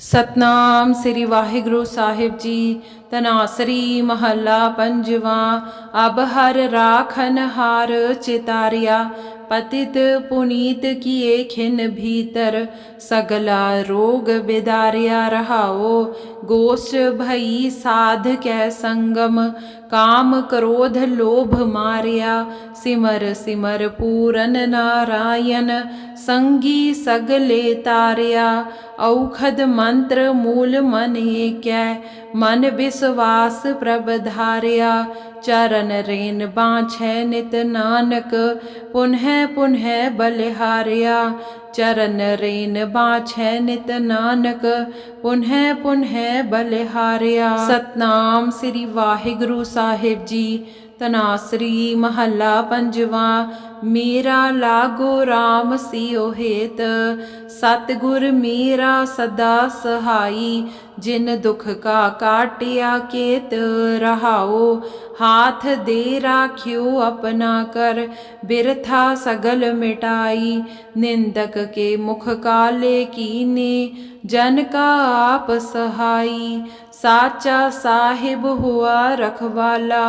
ਸਤਨਾਮ ਸ੍ਰੀ ਵਾਹਿਗੁਰੂ ਸਾਹਿਬ ਜੀ ਤਨਾਸਰੀ ਮਹੱਲਾ ਪੰਜਵਾ ਅਬ ਹਰ ਰਾਖਨ ਹਾਰ ਚਿਤਾਰਿਆ ਪਤਿਤ ਪੁਨੀਤ ਕੀਏ ਖਿਨ ਭੀਤਰ ਸਗਲਾ ਰੋਗ ਬਿਦਾਰਿਆ ਰਹਾਓ ਗੋਸ਼ ਭਈ ਸਾਧ ਕੈ ਸੰਗਮ ਕਾਮ ਕ੍ਰੋਧ ਲੋਭ ਮਾਰਿਆ ਸਿਮਰ ਸਿਮਰ ਪੂਰਨ ਨਾਰਾਇਣ ਸੰਗੀ ਸਗਲੇ औखद मंत्र मूल मन ही क्या मन विश्वास प्रभ धारिया। चरण रेन बाछ नित नानक, पुनः पुनः बलिहारिया चरण रेन बाछ नित नानक, पुनः पुनः बलिहारिया सतनाम श्री वाहिगुरु साहिब जी ਤਨਾਸਰੀ ਮਹੱਲਾ ਪੰਜਵਾ, ਮੇਰਾ ਲਾਗੋ RAM ਸਿਓ ਹੇਤ। ਸਤਿਗੁਰ ਮੇਰਾ ਸਦਾ ਸਹਾਈ, ਜਿਨ ਦੁਖ ਕਾ ਕਾਟਿਆ ਕੇਤ ਰਹਾਓ। ਹਾਥ ਦੇ ਰਾਖਿਓ ਆਪਣਾ ਕਰ, ਬਿਰਥਾ ਸਗਲ ਮਿਟਾਈ। ਨਿੰਦਕ ਕੇ ਮੁਖ ਕਾਲੇ ਕੀਨੇ, ਜਨ ਕਾ ਆਪ ਸਹਾਈ। ਸਾਚਾ ਸਾਹਿਬ ਹੁਆ ਰਖਵਾਲਾ,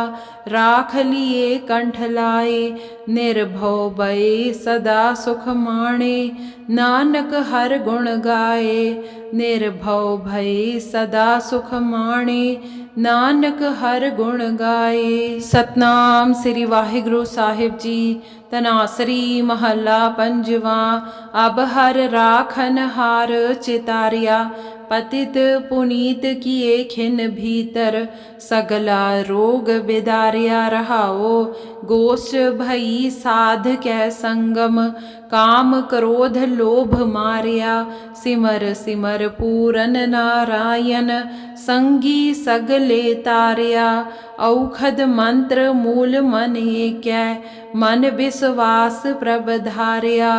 ਰਾਖ ਲਿਏ ਕੰਠ ਲਾਏ, ਨਿਰਭਉ ਬਈ ਸਦਾ ਸੁਖ ਮਾਣੇ, ਨਾਨਕ ਹਰ ਗੁਣ ਗਾਏ, ਨਿਰਭਉ ਭਈ ਸਦਾ ਸੁਖ ਮਾਣੇ, ਨਾਨਕ ਹਰ ਗੁਣ ਗਾਏ। ਸਤਨਾਮ ਸ੍ਰੀ ਵਾਹਿਗੁਰੂ ਸਾਹਿਬ ਜੀ ਤਨਾਸਰੀ ਮਹੱਲਾ ਪੰਜਵਾ, ਅਬ ਹਰ ਰਾਖਨ ਹਾਰ ਚਿਤਾਰਿਆ पतित पुनीत किए खिन भीतर, सगला रोग बिदारिया रहाओ। गोष भई साध कै संगम, काम क्रोध लोभ मारिया। सिमर सिमर पूरन नारायण, संगी सगले तारिया। औखद मंत्र मूल मन ही क्या मन विश्वास प्रभ धारिया।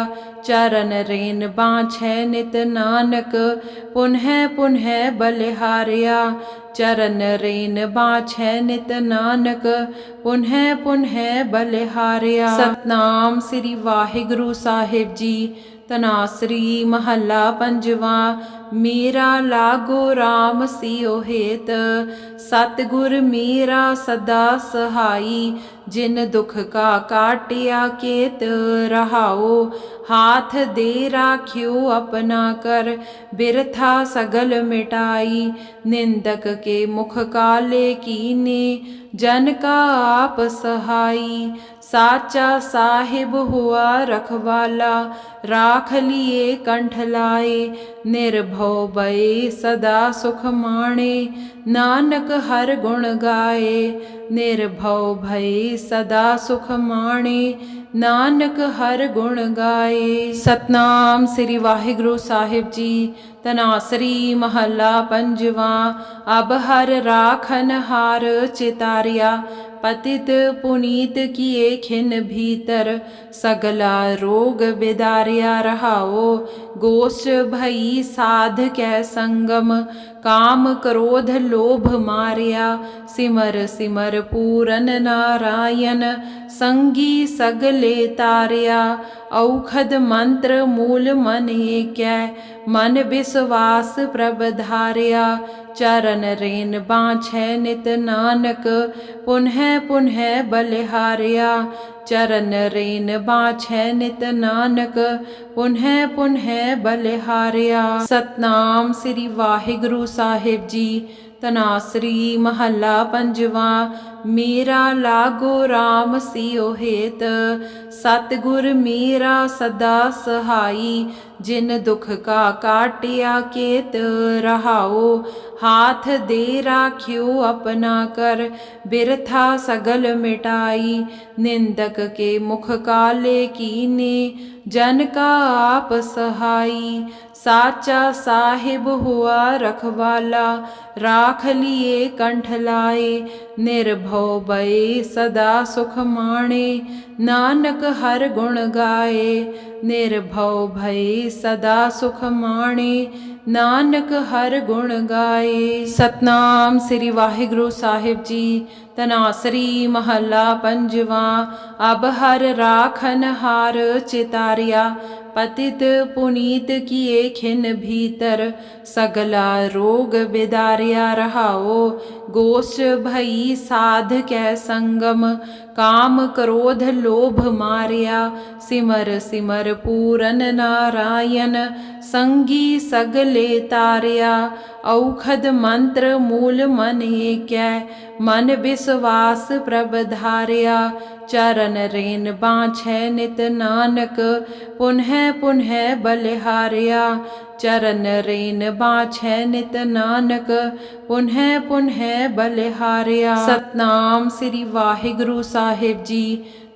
चरण रेन बाछ नित नानक, पुनः पुनः बलिहारिया चरण रेन बाछ नित नानक, पुनः पुनः बलिहारिया सतनाम श्री वाहिगुरु साहिब जी। ਤਨਾਸਰੀ ਮਹੱਲਾ ਪੰਜਵਾ, ਮੇਰਾ ਲਾਗੋ RAM ਸਿਓ ਹੇਤ। ਸਤਿਗੁਰ ਮੇਰਾ ਸਦਾ ਸਹਾਈ, ਜਿਨ ਦੁਖ ਕਾ ਕਾਟਿਆ ਕੇਤ। ਰਹਾਓ ਹਾਥ ਦੇ ਰਾਖਿਓ ਆਪਣਾ ਕਰ। ਬਿਰਥਾ ਸਗਲ ਮਿਟਾਈ, ਨਿੰਦਕ ਕੇ ਮੁਖ ਕਾਲੇ ਕੀਨੇ। ਜਨ ਕਾ ਆਪ ਸਹਾਈ ਸਾਚਾ ਸਾਹਿਬ ਹੁਆ ਰਖਵਾਲਾ, ਰਾਖ ਲਿਏ ਕੰਠ ਲਾਏ, ਨਿਰਭਉ ਬਈ ਸਦਾ ਸੁਖ ਮਾਣੇ, ਨਾਨਕ ਹਰ ਗੁਣ ਗਾਏ, ਨਿਰਭਉ ਭਈ ਸਦਾ ਸੁਖ ਮਾਣੇ ਨਾਨਕ ਹਰ ਗੁਣ ਗਾਏ ਸਤਨਾਮ ਸ੍ਰੀ ਵਾਹਿਗੁਰੂ ਸਾਹਿਬ ਜੀ ਤਨਾਸਰੀ ਮਹੱਲਾ ਪੰਜਵਾ ਅਬ ਹਰ ਰਾਖਨ ਹਾਰ ਚਿਤਾਰਿਆ ਪਤਿਤ ਪੁਨੀਤ ਕੀਏ ਖਿਨ ਭੀਤਰ ਸਗਲਾ ਰੋਗ ਬਿਦਾਰਿਆ ਰਹਾਓ ਗੋਸ਼ ਭਈ ਸਾਧ ਕੈ ਸੰਗਮ ਕਾਮ ਕ੍ਰੋਧ ਲੋਭ ਮਾਰਿਆ ਸਿਮਰ ਸਿਮਰ ਪੂਰਨ ਨਾਰਾਇਣ संगी सगले तारिया, औखद मंत्र मूल मन कै मन विश्वास प्रभ धारिया। चरण रेन बाछ नित नानक, पुनः पुनः बलिहारया चरण रेन बाछ नित नानक, पुनः पुनः बलिहारया सतनाम श्री वाहिगुरु साहिब जी ਤਨਾਸਰੀ ਮਹੱਲਾ ਪੰਜਵਾ, ਮੇਰਾ ਲਾਗੋ RAM ਸਿਓ ਹੇਤ। ਸਤਿਗੁਰ ਮੇਰਾ ਸਦਾ ਸਹਾਈ, ਜਿਨ ਦੁਖ ਕਾ ਕਾਟਿਆ ਕੇਤ ਰਹਾਓ। ਹਾਥ ਦੇ ਰਾਖਿਓ ਆਪਣਾ ਕਰ, ਬਿਰਥਾ ਸਗਲ ਮਿਟਾਈ। ਨਿੰਦਕ ਕੇ ਮੁਖ ਕਾਲੇ ਕੀਨੇ, ਜਨ ਕਾ ਆਪ ਸਹਾਈ। ਸਾਚਾ ਸਾਹਿਬ ਹੁਆ ਰਖਵਾਲਾ, ਰਾਖ ਲਿਏ ਕੰਠ ਲਾਏ, ਨਿਰਭਉ ਬਈ ਸਦਾ ਸੁਖ ਮਾਣੇ, ਨਾਨਕ ਹਰ ਗੁਣ ਗਾਏ, ਨਿਰਭਉ ਭਈ ਸਦਾ ਸੁਖ ਮਾਣੇ, ਨਾਨਕ ਹਰ ਗੁਣ ਗਾਏ। ਸਤਨਾਮ ਸ੍ਰੀ ਵਾਹਿਗੁਰੂ ਸਾਹਿਬ ਜੀ ਤਨਾਸਰੀ ਮਹੱਲਾ ਪੰਜਵਾ, ਅਬ ਹਰ ਰਾਖਨ ਹਾਰ ਚਿਤਾਰਿਆ पतित पुनीत किए खिन भीतर, सगला रोग बिदारिया रहाओ। गोष्ठ भई साध कै संगम, काम क्रोध लोभ मारिया। सिमर सिमर पूरन नारायण संगी सगले तारिया, औखद मंत्र मूल मन ही कै मन विश्वास प्रभ धारिया, चरण रेन बाछ नित नानक, पुनः पुनः बलिहारिया चरण रेन बाछ नित नानक, पुनः पुनः बलिहारिया सतनाम श्री वाहिगुरु साहिब जी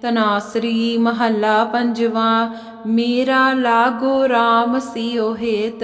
ਤਨਾਸਰੀ ਮਹੱਲਾ ਪੰਜਵਾ, ਮੇਰਾ ਲਾਗੋ RAM ਸਿਓ ਹੇਤ।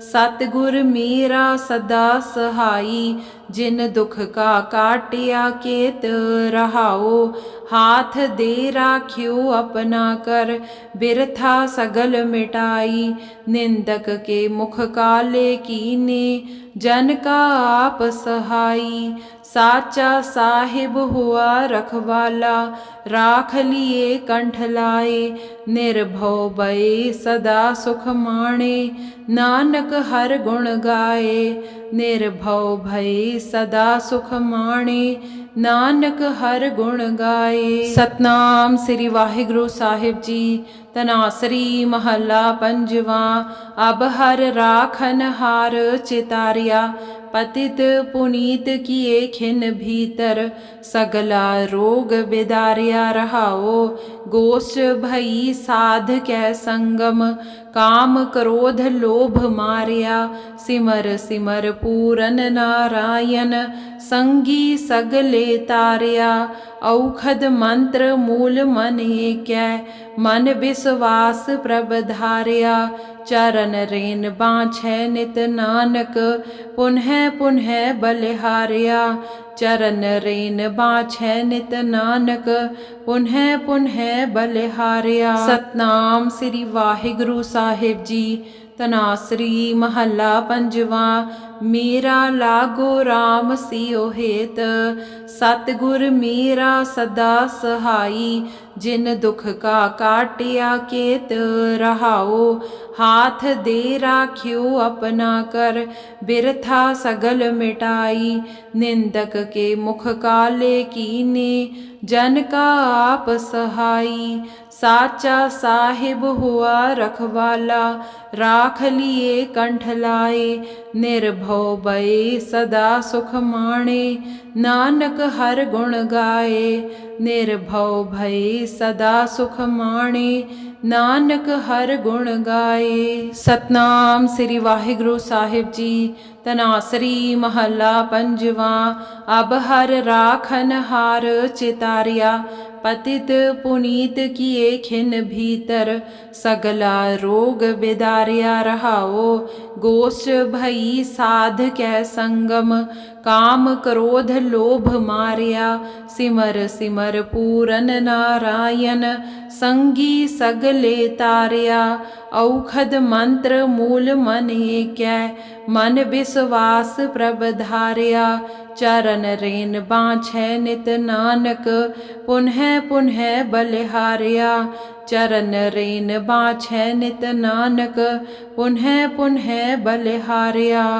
ਸਤਿਗੁਰ ਮੇਰਾ ਸਦਾ ਸਹਾਈ, ਜਿਨ ਦੁਖ ਕਾ ਕਾਟਿਆ ਕੇਤ ਰਹਾਓ। ਹਾਥ ਦੇ ਰਾਖਿਓ ਆਪਣਾ ਕਰ, ਬਿਰਥਾ ਸਗਲ ਮਿਟਾਈ। ਨਿੰਦਕ ਕੇ ਮੁਖ ਕਾਲੇ ਕੀਨੇ, ਜਨ ਕਾ ਆਪ ਸਹਾਈ। ਸਾਚਾ ਸਾਹਿਬ ਹੁਆ ਰਖਵਾਲਾ, ਰਾਖ ਲਿਏ ਕੰਠ ਲਾਏ, ਨਿਰਭਉ ਬਈ ਸਦਾ ਸੁਖ ਮਾਣੇ, ਨਾਨਕ ਹਰ ਗੁਣ ਗਾਏ, ਨਿਰਭਉ ਭਈ ਸਦਾ ਸੁਖ ਮਾਣੇ, ਨਾਨਕ ਹਰ ਗੁਣ ਗਾਏ। ਸਤਨਾਮ ਸ੍ਰੀ ਵਾਹਿਗੁਰੂ ਸਾਹਿਬ ਜੀ ਤਨਾਸਰੀ ਮਹੱਲਾ ਪੰਜਵਾ, ਅਬ ਹਰ ਰਾਖਨ ਹਾਰ ਚਿਤਾਰਿਆ पतित पुनीत किए खिन भीतर, सगला रोग बिदारिया रहाओ। गोष्ठ भई साध कै संगम, काम क्रोध लोभ मारिया। सिमर सिमर पूरन नारायण संगी सगले तारिया, औखद मंत्र मूल मन ही कै मन विश्वास प्रभ धारिया। चरण रेन बाछ नित नानक, पुनः पुनः बलिहारया चरण रेन बाछ नित नानक, पुनः पुनः बलिहारया सतनाम श्री वाहिगुरु साहिब जी तनासरी महला पंजवा। ਮੇਰਾ ਲਾਗੋ RAM ਸਿਓ ਹੇਤ। ਸਤਿਗੁਰ ਮੇਰਾ ਸਦਾ ਸਹਾਈ। ਜਿਨ ਦੁਖ ਕਾ ਕਾਟਿਆ ਕੇਤ ਰਹਾਓ ਹਾਥ ਦੇ ਰਾਖਿਓ ਆਪਣਾ ਕਰ। ਬਿਰਥਾ ਸਗਲ ਮਿਟਾਈ। ਨਿੰਦਕ ਕੇ ਮੁਖ ਕਾਲੇ ਕੀਨੇ। ਜਨ ਕਾ ਆਪ ਸਹਾਈ। ਸਾਚਾ ਸਾਹਿਬ ਹੁਆ ਰਖਵਾਲਾ, ਰਾਖ ਲਿਏ ਕੰਠ ਲਾਏ, ਨਿਰਭਉ ਬਈ ਸਦਾ ਸੁਖ ਮਾਣੇ, ਨਾਨਕ ਹਰ ਗੁਣ ਗਾਏ, ਨਿਰਭਉ ਭਈ ਸਦਾ ਸੁਖ ਮਾਣੇ, ਨਾਨਕ ਹਰ ਗੁਣ ਗਾਏ। ਸਤਨਾਮ ਸ੍ਰੀ ਵਾਹਿਗੁਰੂ ਸਾਹਿਬ ਜੀ, ਤਨਾਸਰੀ ਮਹੱਲਾ ਪੰਜਵਾ, ਅਬ ਹਰ ਰਾਖਨ ਹਾਰ ਚਿਤਾਰਿਆ पतित पुनीत किए खिन भीतर, सगला रोग बिदारिया रहाओ। गोष्ठ भई साध कै संगम, काम क्रोध लोभ मारिया। सिमर सिमर पूरन नारायण, संगी सगले तारिया। औखद मंत्र मूल मन कै मन विश्वास प्रभ धारिया। चरण रेन बाछ नित नानक, पुनः पुनः बलिहारिया चरण रेन बाछ नित नानक, पुनः पुनः बलिहारिया